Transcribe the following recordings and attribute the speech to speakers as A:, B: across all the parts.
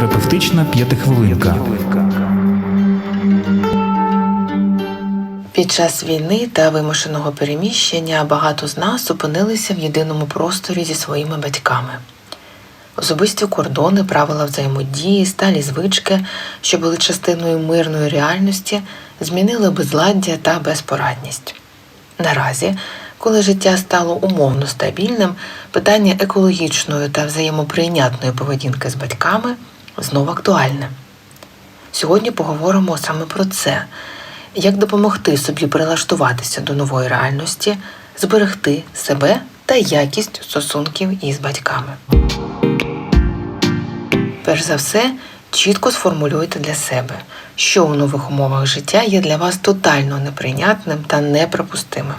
A: Психотерапевтична п'ятихвилинка.
B: Під час війни та вимушеного переміщення багато з нас опинилися в єдиному просторі зі своїми батьками. Особисті кордони, правила взаємодії, сталі звички, що були частиною мирної реальності, змінили безладдя та безпорадність. Наразі, коли життя стало умовно стабільним, питання екологічної та взаємоприйнятної поведінки з батьками знову актуальне. Сьогодні поговоримо саме про це, як допомогти собі прилаштуватися до нової реальності, зберегти себе та якість стосунків із батьками. Перш за все, чітко сформулюйте для себе, що у нових умовах життя є для вас тотально неприйнятним та неприпустимим.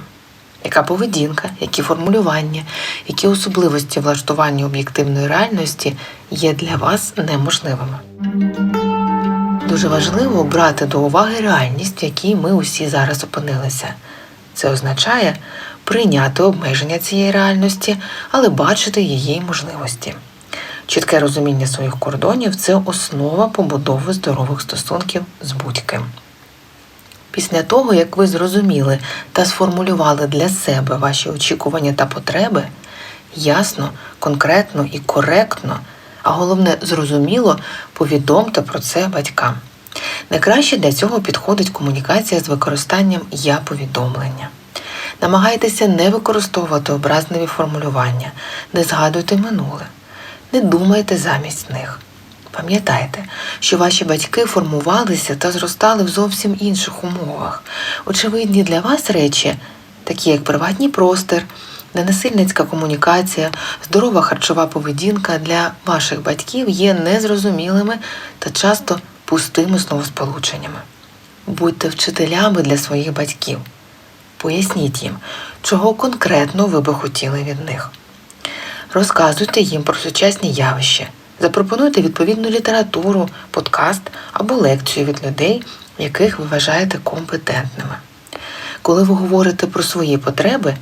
B: Яка поведінка, які формулювання, які особливості влаштування об'єктивної реальності є для вас неможливими. Дуже важливо брати до уваги реальність, в якій ми усі зараз опинилися. Це означає прийняти обмеження цієї реальності, але бачити її можливості. Чітке розуміння своїх кордонів це основа побудови здорових стосунків з будь-ким. Після того, як ви зрозуміли та сформулювали для себе ваші очікування та потреби, ясно, конкретно і коректно, а головне зрозуміло, повідомте про це батькам. Найкраще для цього підходить комунікація з використанням я-повідомлення. Намагайтеся не використовувати образливі формулювання, не згадуйте минуле, не думайте замість них. Пам'ятайте, що ваші батьки формувалися та зростали в зовсім інших умовах. Очевидні для вас речі, такі як приватний простір, ненасильницька комунікація, здорова харчова поведінка для ваших батьків є незрозумілими та часто пустими словосполученнями. Будьте вчителями для своїх батьків. Поясніть їм, чого конкретно ви би хотіли від них. Розказуйте їм про сучасні явища, запропонуйте відповідну літературу, подкаст або лекцію від людей, яких ви вважаєте компетентними. Коли ви говорите про свої потреби,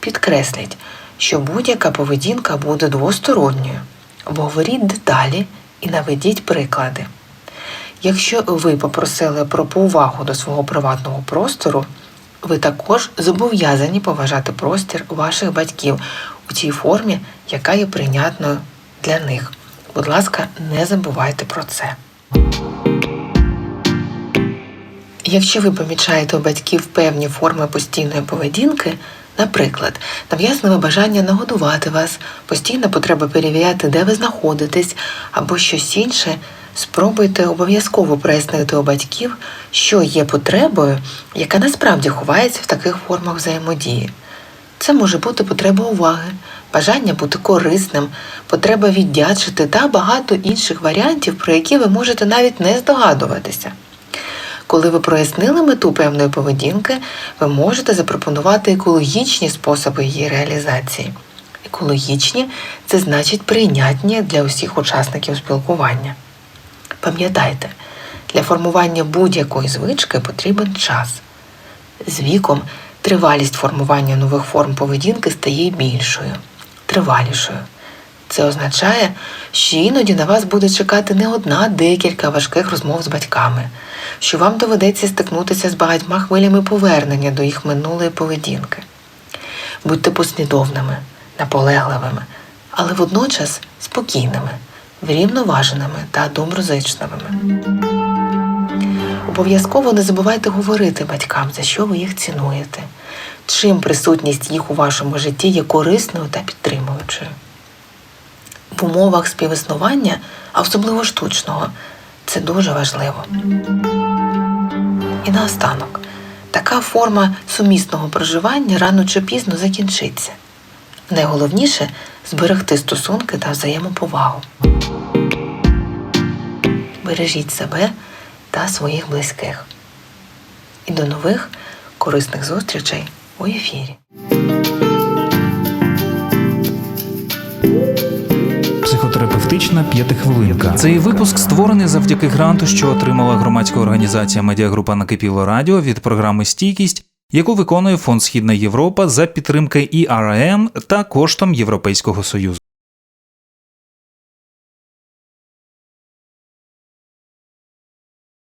B: підкресліть, що будь-яка поведінка буде двосторонньою. Говоріть деталі і наведіть приклади. Якщо ви попросили про повагу до свого приватного простору, ви також зобов'язані поважати простір ваших батьків у тій формі, яка є прийнятною для них. Будь ласка, не забувайте про це. Якщо ви помічаєте у батьків певні форми постійної поведінки, наприклад, нав'язливе бажання нагодувати вас, постійна потреба перевіряти, де ви знаходитесь, або щось інше, спробуйте обов'язково прояснити у батьків, що є потребою, яка насправді ховається в таких формах взаємодії. Це може бути потреба уваги, бажання бути корисним, потреба віддячити та багато інших варіантів, про які ви можете навіть не здогадуватися. Коли ви прояснили мету певної поведінки, ви можете запропонувати екологічні способи її реалізації. Екологічні це значить прийнятні для усіх учасників спілкування. Пам'ятайте, для формування будь-якої звички потрібен час. З віком тривалість формування нових форм поведінки стає більшою, тривалішою. Це означає, що іноді на вас буде чекати не одна, декілька важких розмов з батьками, що вам доведеться стикнутися з багатьма хвилями повернення до їх минулої поведінки. Будьте послідовними, наполегливими, але водночас спокійними, врівноваженими та доброзичливими. Обов'язково не забувайте говорити батькам, за що ви їх цінуєте, чим присутність їх у вашому житті є корисною та підтримуючою. В умовах співіснування, а особливо штучного, це дуже важливо. І наостанок, така форма сумісного проживання рано чи пізно закінчиться. Найголовніше зберегти стосунки та взаємоповагу. Бережіть себе та своїх близьких. І до нових корисних зустрічей у ефірі.
A: Психотерапевтична п'ятихвилинка.
C: Цей випуск створений завдяки гранту, що отримала громадська організація Медіагрупа Накипіло Радіо від програми Стійкість, яку виконує Фонд Східна Європа за підтримки ІРМ та коштом Європейського Союзу.